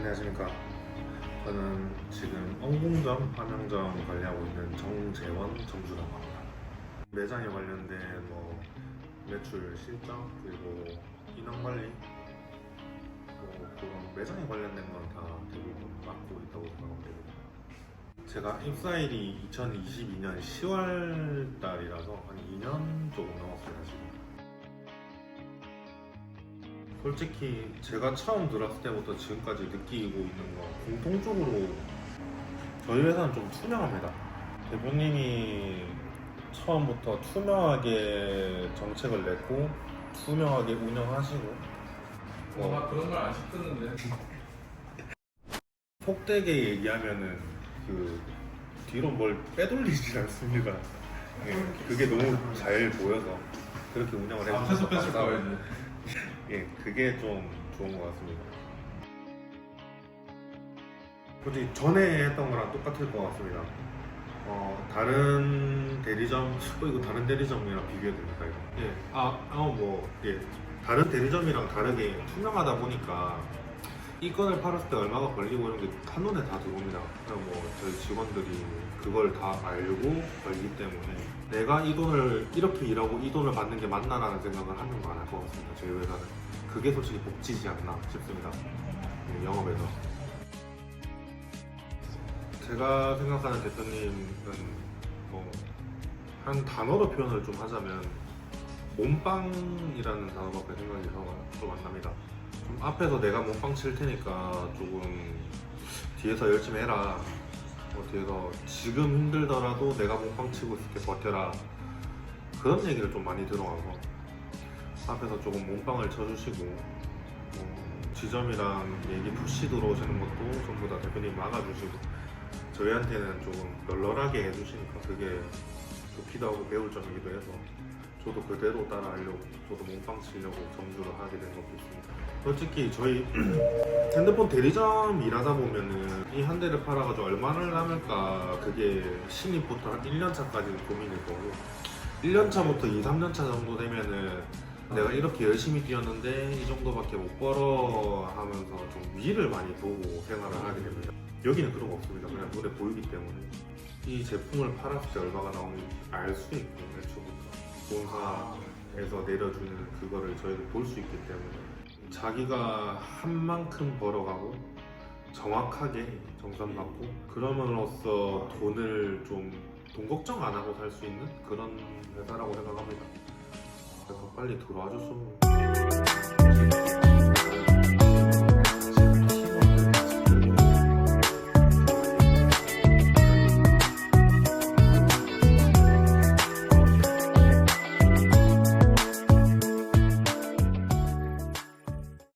안녕하십니까. 저는 지금 엉궁점, 함양점 관리하고 있는 정재원 점주라고 합니다. 매장에 관련된 뭐 매출 실적 그리고 인원 관리 뭐 그런 매장에 관련된 건 다 대부분 맡고 있다고 생각하면 됩니다. 제가 입사일이 2022년 10월 달이라서 한 2년 조금 넘었어요 지금. 솔직히 제가 처음 들어왔을 때부터 지금까지 느끼고 있는 건 공통적으로 저희 회사는 좀 투명합니다. 대표님이 처음부터 투명하게 정책을 냈고 투명하게 운영하시고 어, 나 그런 말 안 시켰는데. 폭되게 얘기하면은 그 뒤로 뭘 빼돌리지 않습니다. 예, 그게 너무 잘 보여서 그렇게 운영을 해주셔서 앞에서 뺐을 거야 이제. 예, 그게 좀 좋은 것 같습니다. 솔직히 전에 했던 거랑 똑같을 것 같습니다. 어, 다른 대리점, 어, 이거 다른 대리점이랑 비교해도 됩니까, 이거? 예, 아, 아, 뭐, 예. 다른 대리점이랑 다르게 투명하다 보니까 이 건을 팔았을 때 얼마가 걸리고 이런 게 한눈에 다 들어옵니다. 그냥 뭐 저희 직원들이 그걸 다 알고 걸기 때문에 내가 이 돈을 이렇게 일하고 이 돈을 받는 게 맞나라는 생각을 하는 거안할 것 같습니다. 저희 회사는 그게 솔직히 복지지 않나 싶습니다. 네, 영업에서 제가 생각하는 대표님은 뭐 한 단어로 표현을 좀 하자면 몸빵이라는 단어밖에 생각이 좀 안 납니다. 좀 앞에서 내가 몸빵 칠 테니까 조금 뒤에서 열심히 해라. 뭐 뒤에서 지금 힘들더라도 내가 몸빵 치고 있을게 버텨라. 그런 얘기를 좀 많이 들어가서 앞에서 조금 몸빵을 쳐주시고 뭐 지점이랑 얘기 푸시 들어오시는 것도 전부 다 대표님 막아주시고 저희한테는 조금 널널하게 해주시니까 그게 좋기도 하고 배울 점이기도 해서 저도 그대로 따라하려고 저도 몸빵 치려고 점주를 하게 된 것도 있습니다. 솔직히 저희 핸드폰 대리점 일하다 보면은 이 한 대를 팔아가지고 얼마를 남을까 그게 신입부터 한 1년 차까지는 고민일 거고 1년 차부터 2, 3년 차 정도 되면은 내가 이렇게 열심히 뛰었는데 이 정도밖에 못 벌어 하면서 좀 위를 많이 보고 생활을 하게 됩니다. 여기는 그런 거 없습니다. 그냥 눈에 보이기 때문에 이 제품을 팔았을 때 얼마가 나오는지 알 수 있고 애초부터 본사에서 내려주는 그거를 저희도 볼 수 있기 때문에 자기가 한 만큼 벌어가고 정확하게 정산 받고 그럼으로써 돈을 좀 돈 걱정 안 하고 살 수 있는 그런 회사라고 생각합니다. 그래서 빨리 들어와 줬으면